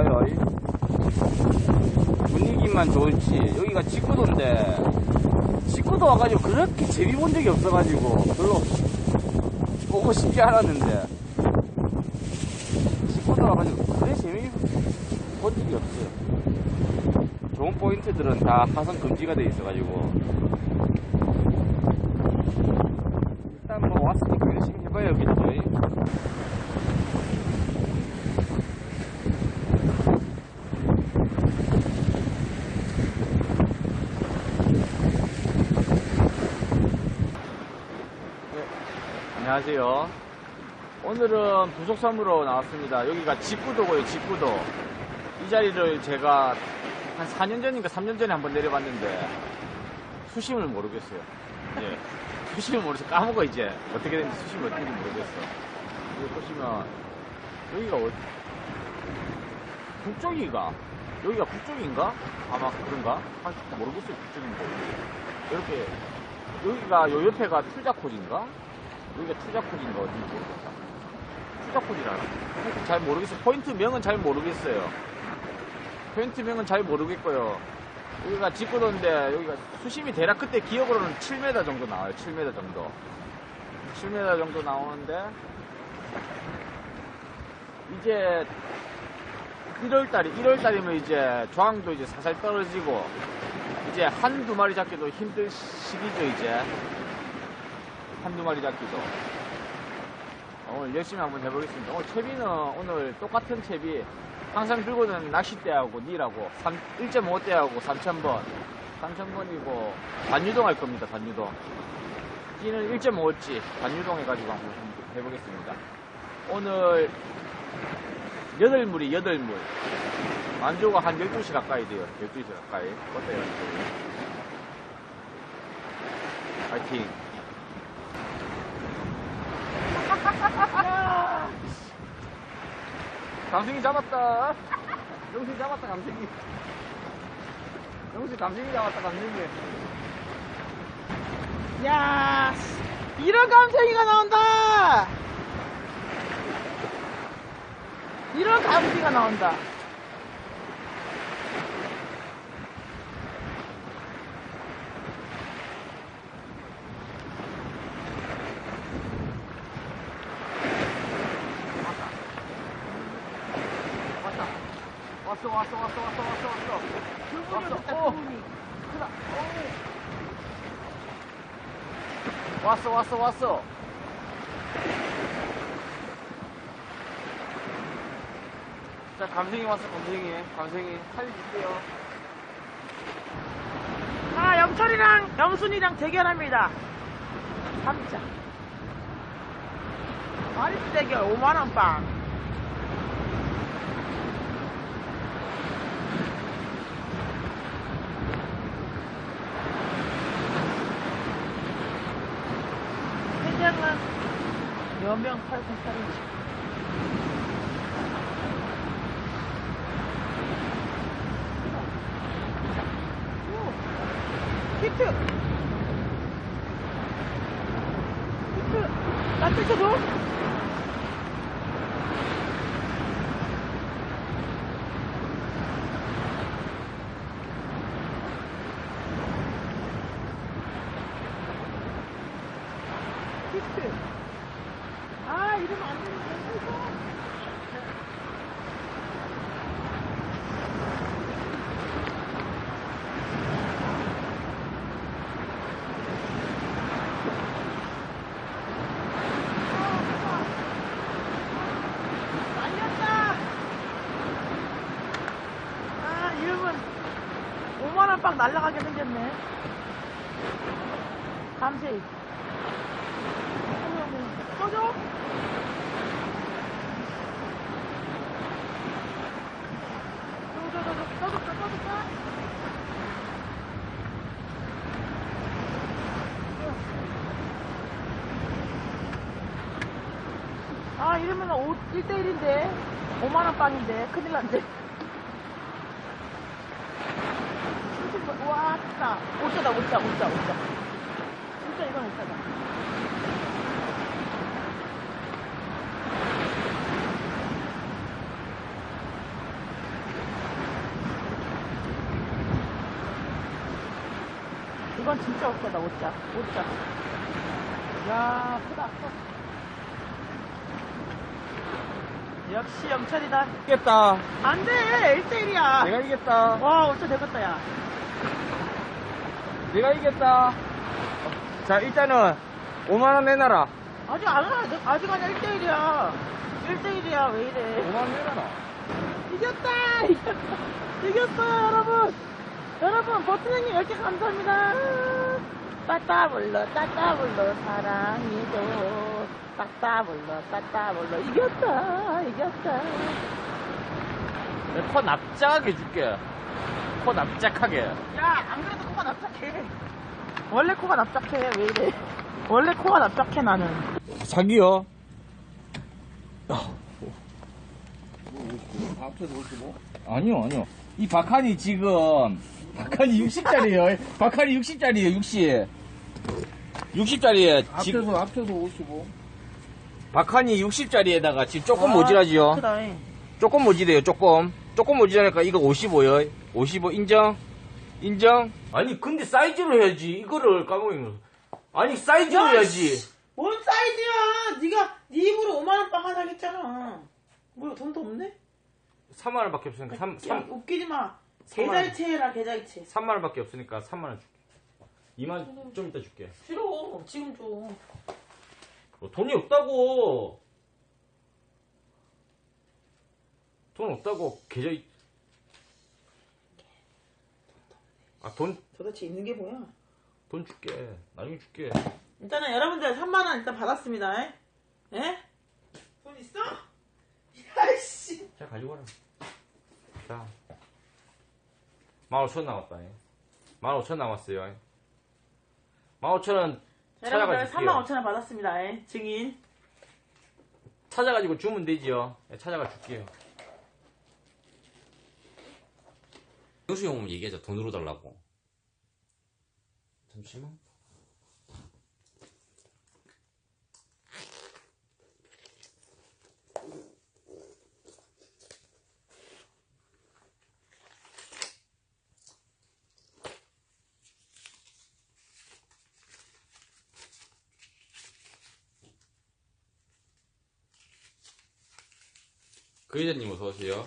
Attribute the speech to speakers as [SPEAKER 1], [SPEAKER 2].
[SPEAKER 1] 이. 분위기만 좋을지. 여기가 직구도인데, 직구도 와가지고 그렇게 재미 본 적이 없어가지고, 별로 보고 싶지 않았는데, 직구도 와가지고 그래 재미 본 적이 없어요. 좋은 포인트들은 다 하선 금지가 돼 있어가지고, 일단 뭐 왔으니까 열심히 해봐야겠죠. 이. 안녕하세요. 오늘은 부속섬으로 나왔습니다. 여기가 직구도고요, 직구도. 이 자리를 제가 한 4년 전인가 3년 전에 한번 내려봤는데 수심을 모르겠어요. 예. 수심을 모르서 까먹어 이제 어떻게 되는지 수심이 어떻게 모르겠어. 여기 보시면 여기가 어디? 북쪽이가 여기가 북쪽인가? 아마 그런가? 아, 모르겠어요 북쪽인데 이렇게 여기가 요 옆에가 투자코지인가? 여기가 모르겠다. 투자코지라나? 하여튼 잘 모르겠어요. 포인트 명은 잘 모르겠어요. 포인트 명은 잘 모르겠고요. 여기가 직구도인데 여기가 수심이 대략 그때 기억으로는 7m 정도 나와요. 7m 정도. 7m 정도 나오는데 이제 1월달이 1월달이면 이제 저항도 이제 살살 떨어지고 이제 한두 마리 잡기도 힘들 시기죠 이제 한두 마리 잡기도. 어, 오늘 열심히 한번 해보겠습니다. 오늘 채비는 오늘 똑같은 채비. 항상 들고 는 낚싯대하고 닐하고 1.5대하고 3000번. 3000번이고 단유동 할 겁니다 단유동. 찌는 1.5찌 단유동 해가지고 한번 해보겠습니다. 오늘 8물이 8물. 만조가 한 12시 가까이 돼요. 12시 가까이. 어때요? 파이팅 감생이 잡았다. 영수 잡았다, 감생이. 영수 감생이 잡았다, 감생이.
[SPEAKER 2] 야, 이런 감생이가 나온다. 이런 감생이가 나온다.
[SPEAKER 1] 왔어, 왔어, 왔어, 왔어, 왔어, 왔어. 왔어.
[SPEAKER 2] 없다,
[SPEAKER 1] 어. 크다. 오. 왔어, 왔어, 왔어. 자, 감생이 왔어, 감생이. 감생이. 살려줄게요.
[SPEAKER 2] 아, 영철이랑 영순이랑 대결합니다. 삼자. 마리스 대결 5만원 빵. 여명 팔고 살이지. 오, 히트! 히트! 나 뜯어줘! 히트! 하나 빡 날아가게 생겼네. 감세. 써줘? 써줘, 써줘, 써줘, 써줘. 아 이러면 5, 1대1인데 5만원 빵인데 큰일 났네. 오차 5차다, 오차 오차 오차 진짜 이건 오차다 이건 진짜 오차다 오차 오차 야, 크다, 커. 역시 영철이다.
[SPEAKER 1] 이겼다.
[SPEAKER 2] 안 돼! 1대1이야.
[SPEAKER 1] 내가 이겼다.
[SPEAKER 2] 와, 오차 되겠다, 야.
[SPEAKER 1] 내가 이겼다. 자, 일단은 5만원 내놔라.
[SPEAKER 2] 아직 안 와. 아직 아니야, 1대1이야. 1대1이야, 왜 이래.
[SPEAKER 1] 5만원 내놔라.
[SPEAKER 2] 이겼다! 이겼다! 이겼어요, 여러분! 여러분, 버튼형님 10개 감사합니다. 따따블러, 따따블러, 사랑이도. 따따블러, 따따블러. 이겼다, 이겼다.
[SPEAKER 1] 코 납작하게 줄게. 코 납작하게.
[SPEAKER 2] 야, 안 그래도 코가 납작해. 원래 코가 납작해, 왜 이래. 원래 코가 납작해, 나는.
[SPEAKER 1] 자기요.
[SPEAKER 3] 앞에서 55?
[SPEAKER 1] 아니요, 아니요. 이 박한이 지금, 박한이 60짜리에요. 박한이 60짜리에요, 60. 60짜리에, 지금,
[SPEAKER 3] 앞에서, 앞에서 55?
[SPEAKER 1] 박한이 60짜리에다가 지금 조금.
[SPEAKER 2] 크다, 잉.
[SPEAKER 1] 조금 모질해요, 조금. 조금 모질하니까 이거 55요. 55 인정? 인정? 아니, 근데 사이즈로 해야지. 이거를 까먹는 거. 아니, 사이즈로
[SPEAKER 2] 야,
[SPEAKER 1] 해야지.
[SPEAKER 2] 뭔 사이즈야? 네가 네 입으로 5만 원 빵 하나 했잖아. 뭐야 돈도 없네?
[SPEAKER 1] 3만원 밖에 없으니까, 3,
[SPEAKER 2] 야
[SPEAKER 1] 3,
[SPEAKER 2] 웃기지 마.
[SPEAKER 1] 원.
[SPEAKER 2] 계좌이체 해라 계좌이체.
[SPEAKER 1] 3만원 밖에 없으니까 3만원 줄게. 2만, 좀 이따 줄게.
[SPEAKER 2] 싫어 지금 줘.
[SPEAKER 1] 어, 돈이 없다고. 돈 없다고 계좌 이- 아, 돈,
[SPEAKER 2] 도대체 있는 게 뭐야?
[SPEAKER 1] 돈 줄게. 나중에 줄게.
[SPEAKER 2] 일단은 여러분들 3만 원 일단 받았습니다. 에? 에? 돈 있어? 야씨.
[SPEAKER 1] 자, 가지고 와라. 자. 15,000 남았다. 15,000 남았어요. 15,000원
[SPEAKER 2] 여러분들
[SPEAKER 1] 찾아가
[SPEAKER 2] 3만 5천 원 받았습니다. 에? 증인.
[SPEAKER 1] 찾아가지고 주면 되지요. 네, 찾아가 줄게요.
[SPEAKER 4] 형수 형 오면 얘기하자. 돈으로 달라고. 잠시만. 그 여자님 어서 오세요